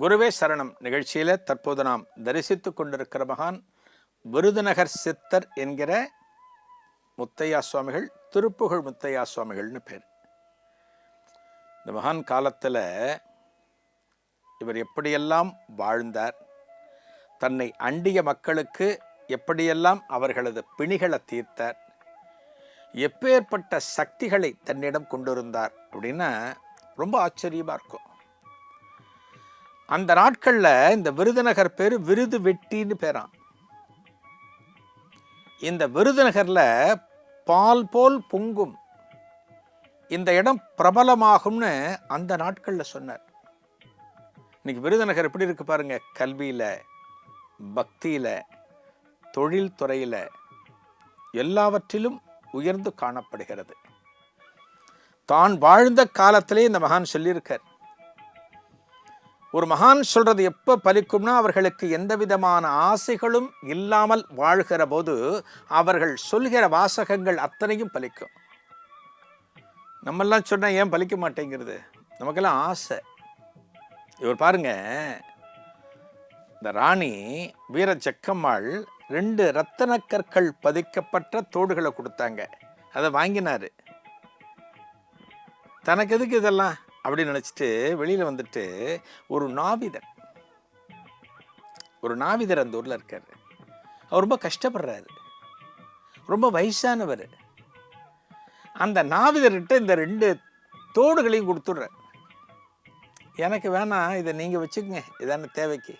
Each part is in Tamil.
குருவே சரணம். நிகழ்ச்சியில் தற்போது நாம் தரிசித்து கொண்டிருக்கிற மகான் விருதுநகர் சித்தர் என்கிற முத்தையா சுவாமிகள் திருப்புகழ் முத்தையா சுவாமிகள்னு பேர். இந்த மகான் காலத்தில் இவர் எப்படியெல்லாம் வாழ்ந்தார் தன்னை அண்டிய மக்களுக்கு எப்படியெல்லாம் அவர்களது பிணிகளை தீர்த்தார் எப்பேற்பட்ட சக்திகளை தன்னிடம் கொண்டிருந்தார் அப்படின்னா ரொம்ப ஆச்சரியமாக இருக்கும். அந்த நாட்களில் இந்த விருதுநகர் பேர் விருது வெட்டின்னு பேரான் இந்த விருதுநகரில் பால் போல் பொங்கும். இந்த இடம் பிரபலமாகும்னு அந்த நாட்களில் சொன்னார். இன்னைக்கு விருதுநகர் எப்படி இருக்கு பாருங்க கல்வியில் பக்தியில் தொழில் துறையில் எல்லாவற்றிலும் உயர்ந்து காணப்படுகிறது. தான் வாழ்ந்த காலத்திலே இந்த மகான் சொல்லியிருக்கார் ஒரு மகான் சொல்றது எப்போ பலிக்கும்னா அவர்களுக்கு எந்த விதமான ஆசைகளும் இல்லாமல் வாழ்கிற போது அவர்கள் சொல்கிற வாசகங்கள் அத்தனையும் பலிக்கும். நம்மெல்லாம் சொன்னால் ஏன் பலிக்க மாட்டேங்கிறது? நமக்கெல்லாம் ஆசை. இவர் பாருங்க இந்த ராணி வீர ஜக்கம்மாள் ரெண்டு ரத்தன கற்கள் பதிக்கப்பட்ட தோடுகளை கொடுத்தாங்க. அதை வாங்கினார். தனக்கு எதுக்கு இதெல்லாம்? அப்படின்னு நினச்சிட்டு வெளியில் வந்துட்டு ஒரு நாவிதர் ஒரு நாவிதர் அந்த ஊரில் இருக்கார். அவர் ரொம்ப கஷ்டப்படுறாரு. ரொம்ப வயசானவர். அந்த நாவிதர்கிட்ட இந்த ரெண்டு தோடுகளையும் கொடுத்துட்றார். எனக்கு வேணாம் இதை நீங்கள் வச்சுக்கோங்க இதான தேவைக்கு?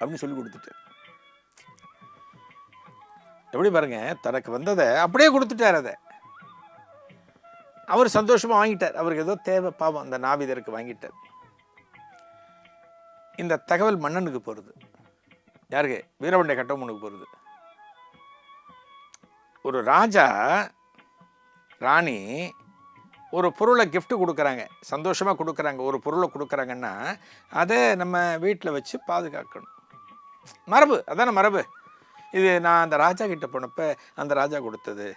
அப்படின்னு சொல்லி கொடுத்துட்டு. எப்படி பாருங்க தனக்கு வந்ததை அப்படியே கொடுத்துட்டார் அதை. அவர் சந்தோஷமாக வாங்கிட்டார். அவருக்கு ஏதோ தேவை பாவம் அந்த நாவிதருக்கு வாங்கிட்டார். இந்த தகவல் மன்னனுக்கு போகிறது யாருக்கு? வீரவண்டை கட்டமனுக்கு போகிறது ஒரு ராஜா ராணி ஒரு பொருளை கிஃப்ட்டு கொடுக்குறாங்க. சந்தோஷமாக கொடுக்குறாங்க. ஒரு பொருளை கொடுக்குறாங்கன்னா அதை நம்ம வீட்டில் வச்சு பாதுகாக்கணும். மரபு அதான மரபு. இது நான் அந்த ராஜா கிட்ட போனப்போ அந்த ராஜா கொடுத்தது.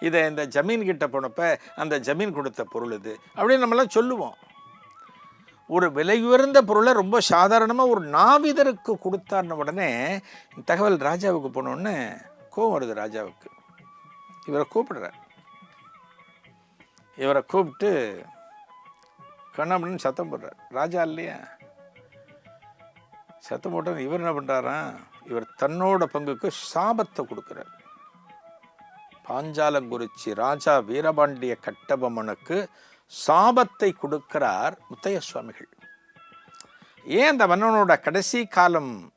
இதை இந்த ஜமீன் கிட்ட போனப்ப அந்த ஜமீன் கொடுத்த பொருள் இது அப்படின்னு நம்மளாம் சொல்லுவோம். ஒரு விலையுயர்ந்த பொருளை ரொம்ப சாதாரணமாக ஒரு நாவிதருக்கு கொடுத்தார்ன உடனே தகவல் ராஜாவுக்கு போனோடனே கோவம் வருது ராஜாவுக்கு. இவரை கூப்பிடுறார். இவரை கூப்பிட்டு கண்ணாமணின்னு சத்தம் போடுறார். ராஜா இல்லையா? சத்தம் போட்டது இவர் என்ன பண்ணுறாராம் இவர் தன்னோட பங்குக்கு சாபத்தை கொடுக்குறார். பாஞ்சாலங்குறிச்சி ராஜா வீரபாண்டிய கட்டபொம்மனுக்கு சாபத்தை கொடுக்கிறார் முத்தைய சுவாமிகள் ஏன் அந்த மன்னனோட கடைசி காலம்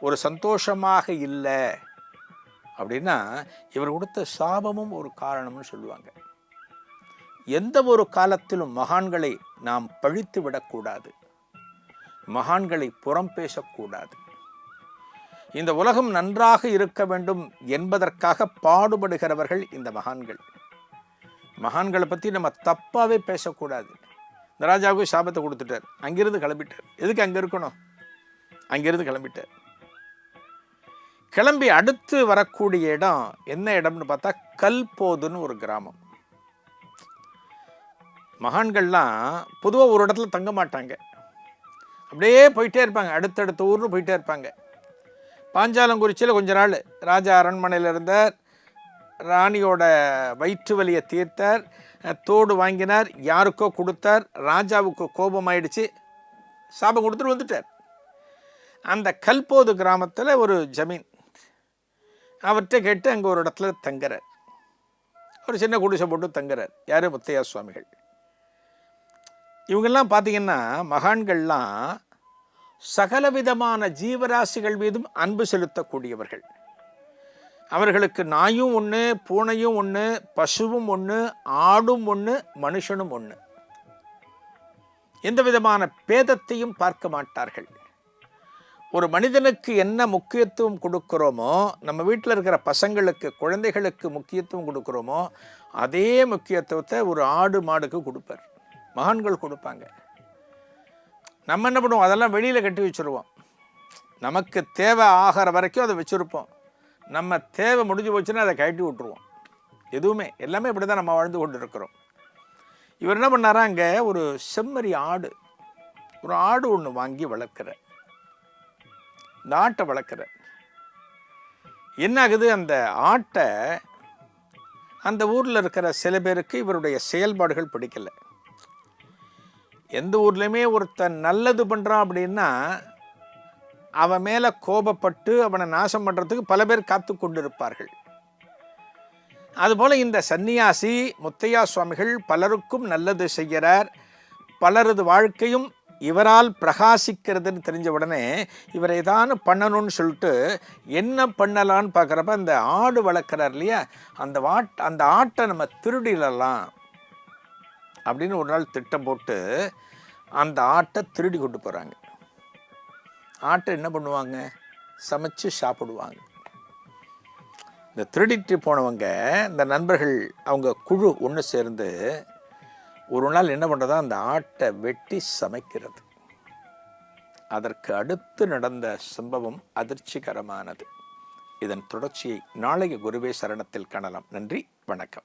ஒரு சந்தோஷமாக இல்லை? அப்படின்னா இவர் கொடுத்த சாபமும் ஒரு காரணம்னு சொல்லுவாங்க. எந்த ஒரு காலத்திலும் மகான்களை நாம் பழித்து விடக்கூடாது. மகான்களை புறம் பேசக்கூடாது. இந்த உலகம் நன்றாக இருக்க வேண்டும் என்பதற்காக பாடுபடுகிறவர்கள் இந்த மகான்கள். மகான்களை பற்றி நம்ம தப்பாகவே பேசக்கூடாது. இந்த ராஜாவுக்கு சாபத்தை கொடுத்துட்டார். அங்கிருந்து கிளம்பிட்டார். எதுக்கு அங்கே இருக்கணும்? அங்கிருந்து கிளம்பிட்டார். கிளம்பி அடுத்து வரக்கூடிய இடம் என்ன இடம்னு பார்த்தா கல்போதுன்னு ஒரு கிராமம். மகான்கள்லாம் பொதுவாக ஒரு இடத்துல தங்க மாட்டாங்க. அப்படியே போயிட்டே இருப்பாங்க. அடுத்தடுத்த ஊர்னு போயிட்டே இருப்பாங்க. பாஞ்சாலங்குறிச்சியில் கொஞ்ச நாள் ராஜா அரண்மனையில் இருந்தார். ராணியோட வயிற்று வலியை தீர்த்தார். தோடு வாங்கினார் யாருக்கோ கொடுத்தார். ராஜாவுக்கு கோபம் ஆயிடுச்சு சாபம் கொடுத்துட்டு வந்துட்டார். அந்த கல்போது கிராமத்தில் ஒரு ஜமீன். அவர்கிட்ட கேட்டு அங்கே ஒரு இடத்துல தங்குறார். ஒரு சின்ன குடிசை போட்டு தங்குறார். யார்? முத்தையா சுவாமிகள். இவங்கெல்லாம் பார்த்தீங்கன்னா மகான்கள்லாம் சகலவிதமான ஜீவராசிகள் மீதும் அன்பு செலுத்தக்கூடியவர்கள். அவர்களுக்கு நாயும் ஒன்று பூனையும் ஒன்று பசுவும் ஒன்று ஆடும் ஒன்று மனுஷனும் ஒன்று எந்த விதமான பேதத்தையும் பார்க்க மாட்டார்கள். ஒரு மனிதனுக்கு என்ன முக்கியத்துவம் கொடுக்குறோமோ நம்ம வீட்டில் இருக்கிற பசங்களுக்கு குழந்தைகளுக்கு முக்கியத்துவம் கொடுக்குறோமோ அதே முக்கியத்துவத்தை ஒரு ஆடு மாடுக்கு கொடுப்பார். மகான்கள் கொடுப்பாங்க. நம்ம என்ன பண்ணுவோம்? அதெல்லாம் வெளியில் கட்டி வச்சுருவோம். நமக்கு தேவை ஆகிற வரைக்கும் அதை வச்சுருப்போம். நம்ம தேவை முடிஞ்சு போச்சுன்னா அதை கட்டி விட்டுருவோம். எதுவுமே. எல்லாமே இப்படி தான் நம்ம வாழ்ந்து கொண்டு இருக்கிறோம் இவர் என்ன பண்ணாரா? அங்கே ஒரு செம்மறி ஆடு ஒரு ஆடு ஒன்று வாங்கி வளர்க்குற இந்த ஆட்டை வளர்க்குற என்ன ஆகுது? அந்த ஆட்டை அந்த ஊரில் இருக்கிற சில பேருக்கு இவருடைய செயல்பாடுகள் பிடிக்கல. எந்த ஊர்லேயுமே ஒருத்தன் நல்லது பண்ணுறான் அப்படின்னா அவன் மேலே கோபப்பட்டு அவனை நாசம் பண்ணுறதுக்கு பல பேர் காத்து கொண்டிருப்பார்கள். அதுபோல் இந்த சந்நியாசி முத்தையா சுவாமிகள் பலருக்கும் நல்லது செய்கிறார். பலரது வாழ்க்கையும் இவரால் பிரகாசிக்கிறதுன்னு தெரிஞ்ச உடனே இவர் ஏதானு பண்ணணும்னு சொல்லிட்டு என்ன பண்ணலான்னு பார்க்குறப்ப அந்த ஆடு வளர்க்குறார் இல்லையா? அந்த வாட் அந்த ஆட்டை நம்ம திருடிடலாம். அப்படின்னு ஒரு நாள் திட்டம் போட்டு அந்த ஆட்டை திருடி கொண்டு போகிறாங்க ஆட்டை என்ன பண்ணுவாங்க? சமைச்சு சாப்பிடுவாங்க. இந்த திருடிட்டு போனவங்க இந்த நண்பர்கள் அவங்க குழு ஒன்று சேர்ந்து ஒரு நாள் என்ன பண்ணுறதா அந்த ஆட்டை வெட்டி சமைக்கிறது. அதற்கு அடுத்து நடந்த சம்பவம் அதிர்ச்சிகரமானது. இதன் தொடர்ச்சியை நாளைய குருவே சரணத்தில் காணலாம். நன்றி வணக்கம்.